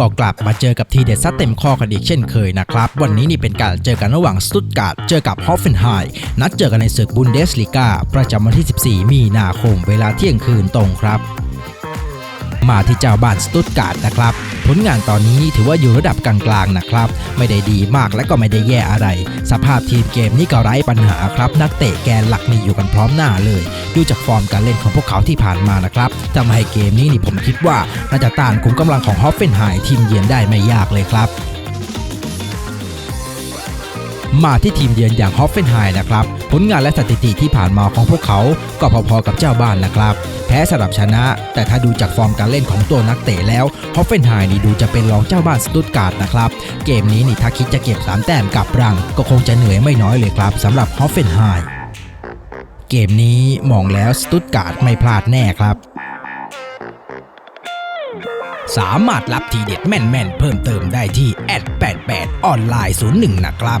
ก็กลับมาเจอกับทีเด็ดซัดเต็มข้อกันอีกเช่นเคยนะครับ วันนี้นี่เป็นการเจอกันระหว่างสตุตการ์ดเจอกับฮอฟเฟนไฮม์นัดเจอกันในศึกบุนเดสลีกาประจำวันที่ 14 มีนาคมเวลาเที่ยงคืนตรงครับ มาที่เจ้าบ้านสตุตการ์ดนะครับ ผลงานตอนนี้ถือว่าอยู่ระดับกลางๆนะครับ ไม่ได้ดีมากและก็ไม่ได้แย่อะไร สภาพทีมเกมนี่ก็ไร้ปัญหาครับ นักเตะแกนหลักมีอยู่กันพร้อมหน้าเลย ดูจากฟอร์มการเล่นของพวกเขาที่ผ่านมานะครับทำให้เกมนี้นี่ผมคิดว่าน่าจะต้านขุมกำลังของฮอฟเฟนไฮม์ทีมเยือนได้ไม่ยากเลยครับ มาที่ทีมเยือนอย่างฮอฟเฟนไฮม์นะครับ ผลงานและสถิติที่ผ่านมาของพวกเขาก็พอๆกับเจ้าบ้านนะครับ แพ้สลับชนะ แต่ถ้าดูจากฟอร์มการเล่นของตัวนักเตะแล้วฮอฟเฟนไฮม์นี่ดูจะเป็นรองเจ้าบ้านสตุตการ์ดนะครับ เกมนี้นี่ถ้าคิดจะเก็บ3แต้มกลับรัง ก็คงจะเหนื่อยไม่น้อยเลยครับสำหรับฮอฟเฟนไฮม์เกมนี้มองแล้วสตุตการ์ดไม่พลาดแน่ครับสามารถรับทีเด็ดแม่น ๆ เพิ่มเติมได้ที่แอด88ออนไลน์01 นะครับ